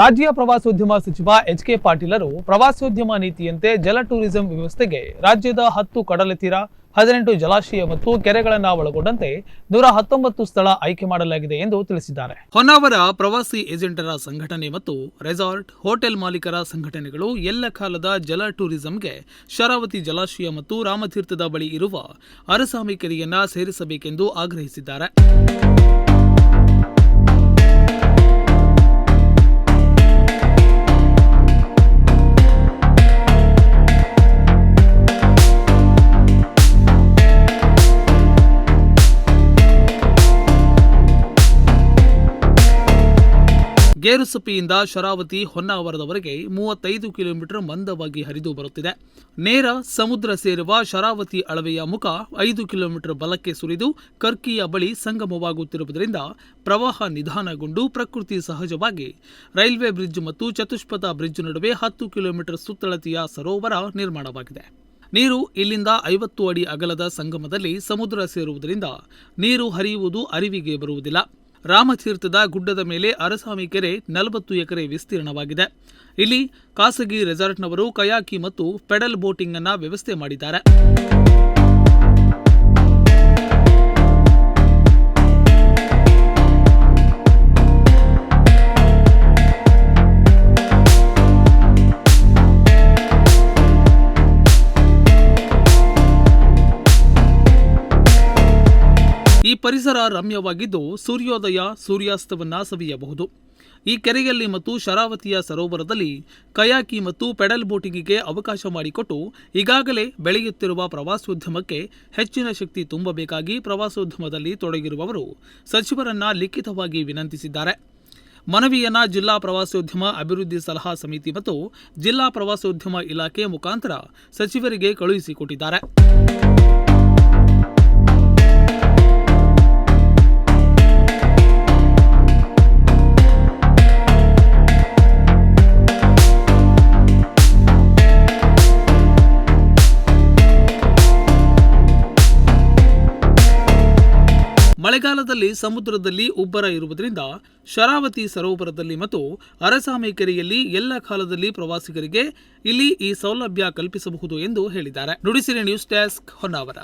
ರಾಜ್ಯ ಪ್ರವಾಸೋದ್ಯಮ ಸಚಿವ ಎಚ್ ಕೆ ಪಾಟೀಲರು ಪ್ರವಾಸೋದ್ಯಮ ನೀತಿಯಂತೆ ಜಲ ಟೂರಿಸಂ ವ್ಯವಸ್ಥೆಗೆ ರಾಜ್ಯದ ಹತ್ತು ಕಡಲತೀರ, ಹದಿನೆಂಟು ಜಲಾಶಯ ಮತ್ತು ಕೆರೆಗಳನ್ನು ಒಳಗೊಂಡಂತೆ ನೂರ ಹತ್ತೊಂಬತ್ತು ಸ್ಥಳ ಆಯ್ಕೆ ಮಾಡಲಾಗಿದೆ ಎಂದು ತಿಳಿಸಿದ್ದಾರೆ. ಹೊನ್ನಾವರ ಪ್ರವಾಸಿ ಏಜೆಂಟರ ಸಂಘಟನೆ ಮತ್ತು ರೆಸಾರ್ಟ್, ಹೋಟೆಲ್ ಮಾಲೀಕರ ಸಂಘಟನೆಗಳು ಎಲ್ಲ ಕಾಲದ ಜಲ ಟೂರಿಸಂಗೆ ಶರಾವತಿ ಜಲಾಶಯ ಮತ್ತು ರಾಮತೀರ್ಥದ ಬಳಿ ಇರುವ ಅರಸಾಮಿ ಕೆರೆಯನ್ನ ಸೇರಿಸಬೇಕೆಂದು ಆಗ್ರಹಿಸಿದ್ದಾರೆ. ಗೇರುಸಪ್ಪಿಯಿಂದ ಶರಾವತಿ ಹೊನ್ನಾವರದವರೆಗೆ ಮೂವತ್ತೈದು ಕಿಲೋಮೀಟರ್ ಮಂದವಾಗಿ ಹರಿದು ಬರುತ್ತಿದೆ. ನೇರ ಸಮುದ್ರ ಸೇರುವ ಶರಾವತಿ ಅಳವೆಯ ಮುಖ ಐದು ಕಿಲೋಮೀಟರ್ ಬಲಕ್ಕೆ ಸುರಿದು ಕರ್ಕಿಯ ಬಳಿ ಸಂಗಮವಾಗುತ್ತಿರುವುದರಿಂದ ಪ್ರವಾಹ ನಿಧಾನಗೊಂಡು ಪ್ರಕೃತಿ ಸಹಜವಾಗಿ ರೈಲ್ವೆ ಬ್ರಿಡ್ಜ್ ಮತ್ತು ಚತುಷ್ಪಥ ಬ್ರಿಡ್ಜ್ ನಡುವೆ ಹತ್ತು ಕಿಲೋಮೀಟರ್ ಸುತ್ತಳತೆಯ ಸರೋವರ ನಿರ್ಮಾಣವಾಗಿದೆ. ನೀರು ಇಲ್ಲಿಂದ ಐವತ್ತು ಅಡಿ ಅಗಲದ ಸಂಗಮದಲ್ಲಿ ಸಮುದ್ರ ಸೇರುವುದರಿಂದ ನೀರು ಹರಿಯುವುದು ಅರಿವಿಗೆ ಬರುವುದಿಲ್ಲ. ರಾಮತೀರ್ಥದ ಗುಡ್ಡದ ಮೇಲೆ ಅರಸಾಮಿ ಕೆರೆ ನಲವತ್ತು ಎಕರೆ ವಿಸ್ತೀರ್ಣವಾಗಿದೆ. ಇಲ್ಲಿ ಖಾಸಗಿ ರೆಸಾರ್ಟ್ನವರು ಕಯಾಕಿ ಮತ್ತು ಪೆಡಲ್ ಬೋಟಿಂಗ್ ಅನ್ನ ವ್ಯವಸ್ಥೆ ಮಾಡಿದ್ದಾರೆ. ಈ ಪರಿಸರ ರಮ್ಯವಾಗಿದ್ದು ಸೂರ್ಯೋದಯ ಸೂರ್ಯಾಸ್ತವನ್ನು ಸವಿಯಬಹುದು. ಈ ಕೆರೆಯಲ್ಲಿ ಮತ್ತು ಶರಾವತಿಯ ಸರೋವರದಲ್ಲಿ ಕಯಾಕಿ ಮತ್ತು ಪೆಡಲ್ ಬೋಟಿಂಗಿಗೆ ಅವಕಾಶ ಮಾಡಿಕೊಟ್ಟು ಈಗಾಗಲೇ ಬೆಳೆಯುತ್ತಿರುವ ಪ್ರವಾಸೋದ್ಯಮಕ್ಕೆ ಹೆಚ್ಚಿನ ಶಕ್ತಿ ತುಂಬಬೇಕಾಗಿ ಪ್ರವಾಸೋದ್ಯಮದಲ್ಲಿ ತೊಡಗಿರುವವರು ಸಚಿವರನ್ನ ಲಿಖಿತವಾಗಿ ವಿನಂತಿಸಿದ್ದಾರೆ. ಮನವಿಯನ್ನ ಜಿಲ್ಲಾ ಪ್ರವಾಸೋದ್ಯಮ ಅಭಿವೃದ್ಧಿ ಸಲಹಾ ಸಮಿತಿ ಮತ್ತು ಜಿಲ್ಲಾ ಪ್ರವಾಸೋದ್ಯಮ ಇಲಾಖೆ ಮುಖಾಂತರ ಸಚಿವರಿಗೆ ಕಳುಹಿಸಿಕೊಟ್ಟಿದ್ದಾರೆ. ಮಳೆಗಾಲದಲ್ಲಿ ಸಮುದ್ರದಲ್ಲಿ ಉಬ್ಬರ ಇರುವುದರಿಂದ ಶರಾವತಿ, ಸರೋವರದಲ್ಲಿ ಮತ್ತು ಅರಸಾಮೆ ಕೆರೆಯಲ್ಲಿ ಎಲ್ಲ ಕಾಲದಲ್ಲಿ ಪ್ರವಾಸಿಗರಿಗೆ ಇಲ್ಲಿ ಈ ಸೌಲಭ್ಯ ಕಲ್ಪಿಸಬಹುದು ಎಂದು ಹೇಳಿದ್ದಾರೆ. Nudisiri news desk Honnavar.